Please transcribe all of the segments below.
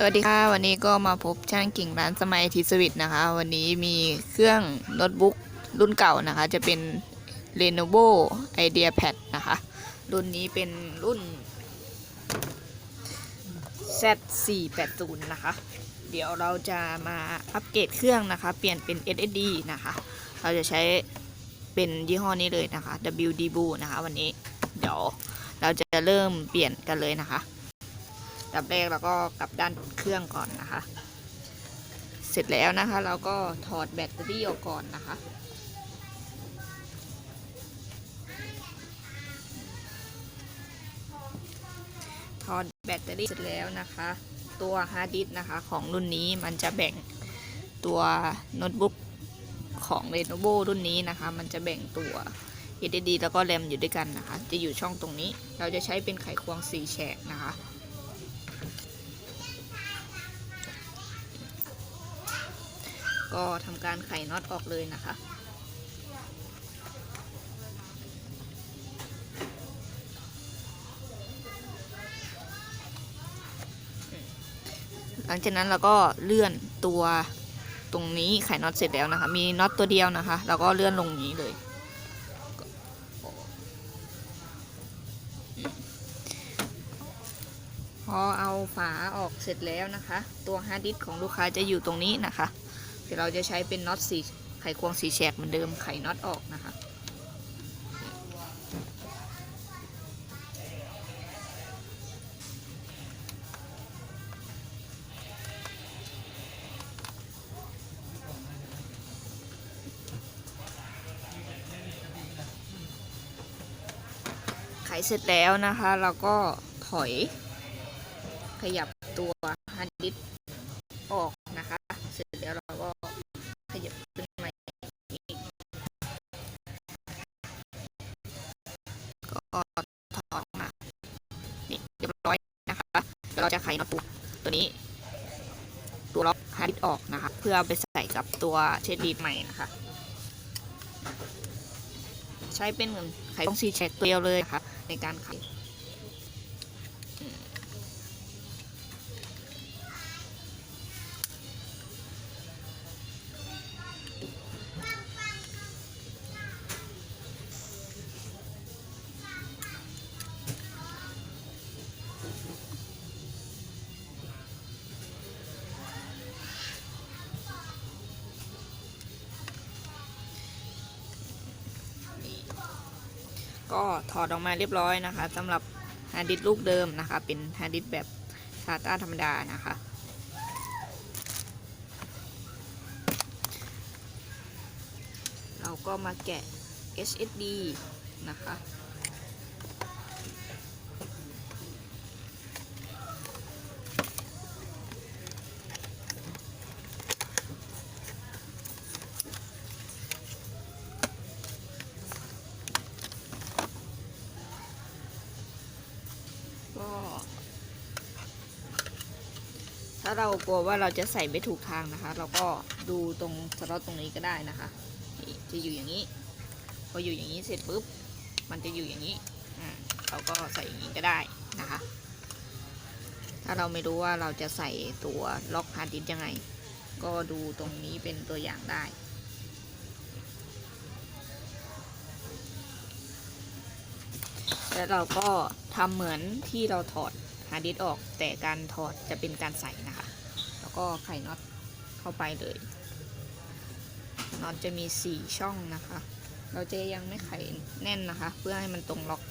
สวัสดีค่ะ วันนี้ก็มาพบช่างกิ่งร้านสมัยทิสวิตนะคะ วันนี้มีเครื่องโน้ตบุ๊กรุ่นเก่านะคะ จะเป็น Lenovo IdeaPad นะคะ รุ่นนี้เป็นรุ่น Z480 นะคะ เดี๋ยวเราจะมาอัปเกรดเครื่องนะคะ เปลี่ยนเป็น SSD นะคะ เราจะใช้เป็นยี่ห้อนี้เลยนะคะ WD b o นะคะ วันนี้เดี๋ยวเราจะเริ่มเปลี่ยนกันเลยนะคะ ดับแรกเราก็กลับด้านเครื่องก่อนนะคะ เสร็จแล้วนะคะ เราก็ถอดแบตเตอรี่ออกก่อนนะคะถอดแบตเตอรี่เสร็จแล้วนะคะ ตัวฮาร์ดดิสก์นะคะของรุ่นนี้มันจะแบ่งตัวโน้ตบุ๊กของ Lenovo รุ่นนี้นะคะ มันจะแบ่งตัว HDD แล้วก็แรมอยู่ด้วยกันนะคะ จะอยู่ช่องตรงนี้ เราจะใช้เป็นไขควง 4 แฉกนะคะ ก็ทำการไขน็อตออกเลยนะคะหลังจากนั้นเราก็เลื่อนตัวตรงนี้ไขน็อตเสร็จแล้วนะคะ มีน็อตตัวเดียวนะคะ เราก็เลื่อนลงนี้เลย พอเอาฝาออกเสร็จแล้วนะคะ ตัวฮาร์ดดิสของลูกค้าจะอยู่ตรงนี้นะคะ เดี๋ยวเราจะใช้เป็นน็อตสีไขควงสีแฉกเหมือนเดิมไขน็อตออกนะคะไขเสร็จแล้วนะคะ เราก็ถอยขยับ เราจะไขน็อตตัวตัวนี้ ตัวล็อกฮาร์ดดิสออกนะคะเพื่อไปใส่กับตัวเชดดีดใหม่นะคะ ใช้เป็นเหมือนไขต้องซีแช็กตัวเดียวเลยนะคะในการไข ก็ถอดออกมาเรียบร้อยนะคะสำหรับฮาร์ดดิสก์ลูกเดิมนะคะ เป็นฮาร์ดดิสก์แบบชาต้าธรรมดานะคะ เราก็มาแกะ SSD นะคะ ถ้าเรากลัวว่าเราจะใส่ไม่ถูกทางนะคะ เราก็ดูตรงสล็อตตรงนี้ก็ได้นะคะนี่จะอยู่อย่างนี้ พออยู่อย่างนี้เสร็จปุ๊บ มันจะอยู่อย่างนี้เราก็ใส่อย่างนี้ก็ได้นะคะ ถ้าเราไม่รู้ว่าเราจะใส่ตัวล็อกฮาร์ดดิสยังไง ก็ดูตรงนี้เป็นตัวอย่างได้แล้วเราก็ทำเหมือนที่เราถอด ฮาร์ดดิสออกแต่การถอดจะเป็นการใส่นะคะ แล้วก็ไขน็อตเข้าไปเลยน็อตจะมี 4 ช่องนะคะ เราจะยังไม่ไขแน่นนะคะ เพื่อให้มันตรงล็อก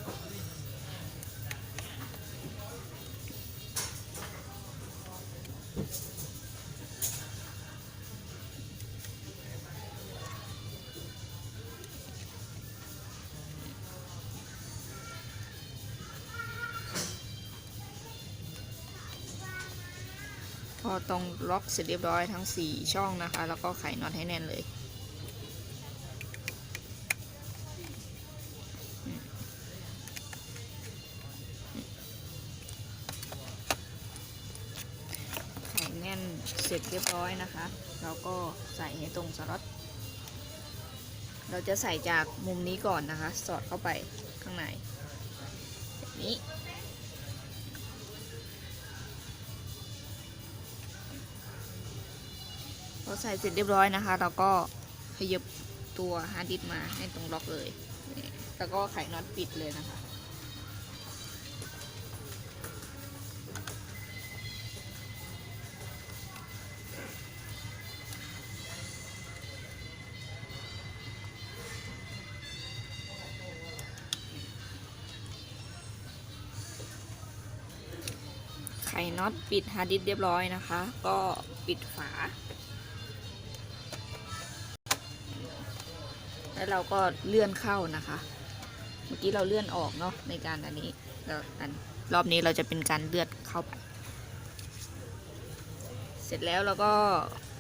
พอตรงล็อกเสร็จเรียบร้อยทั้ง 4 ช่องนะคะ แล้วก็ไขน็อตให้แน่นเลยไขแน่นเสร็จเรียบร้อยนะคะเราก็ใส่ให้ตรงสล็อตเราจะใส่จากมุมนี้ก่อนนะคะ สอดเข้าไปข้างในแบบนี้ พอใส่เสร็จเรียบร้อยนะคะ เราก็ขยับตัวฮาร์ดดิสมาให้ตรงล็อกเลย แล้วก็ไขน็อตปิดเลยนะคะ ไขน็อตปิดฮาร์ดดิสเรียบร้อยนะคะ ก็ปิดฝา แล้วเราก็เลื่อนเข้านะคะ เมื่อกี้เราเลื่อนออกเนาะในการอันนี้แล้วอันรอบนี้เราจะเป็นการเลื่อนเข้าไป เสร็จแล้วเราก็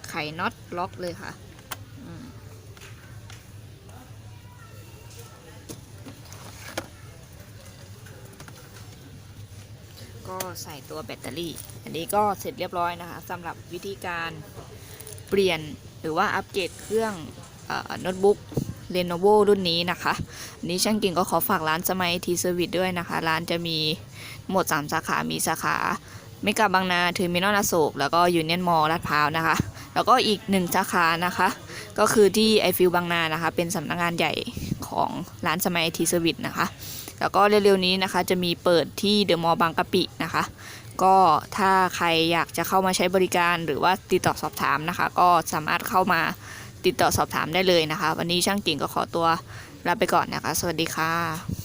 ไขน็อตล็อกเลยค่ะก็ใส่ตัวแบตเตอรี่ อันนี้ก็เสร็จเรียบร้อยนะคะสำหรับวิธีการเปลี่ยนหรือว่าอัปเกรดเครื่องอโน้ตบุ๊ก Lenovo รุ่นนี้นะคะนี้ช่างกิ่งก็ขอฝากร้านสมัยทีเซอร์วิสด้วยนะคะ ร้านจะมีหมด 3 สาขา มีสาขาเมกาบางนาเทอร์มินอลอโศกแล้วก็ยูเนียนมอลลาดพร้าวนะคะ แล้วก็อีกหนึ่งสาขานะคะ ก็คือที่ไอฟิลบางนานะคะ เป็นสำนักงานใหญ่ของร้านสมัยทีเซอร์วิสนะคะ แล้วก็เร็วๆนี้นะคะจะมีเปิดที่เดอะมอลล์บางกะปินะคะก็ถ้าใครอยากจะเข้ามาใช้บริการหรือว่าติดต่อสอบถามนะคะ ก็สามารถเข้ามา ติดต่อสอบถามได้เลยนะคะ วันนี้ช่างกิ่งก็ขอตัวลาไปก่อนนะคะ สวัสดีค่ะ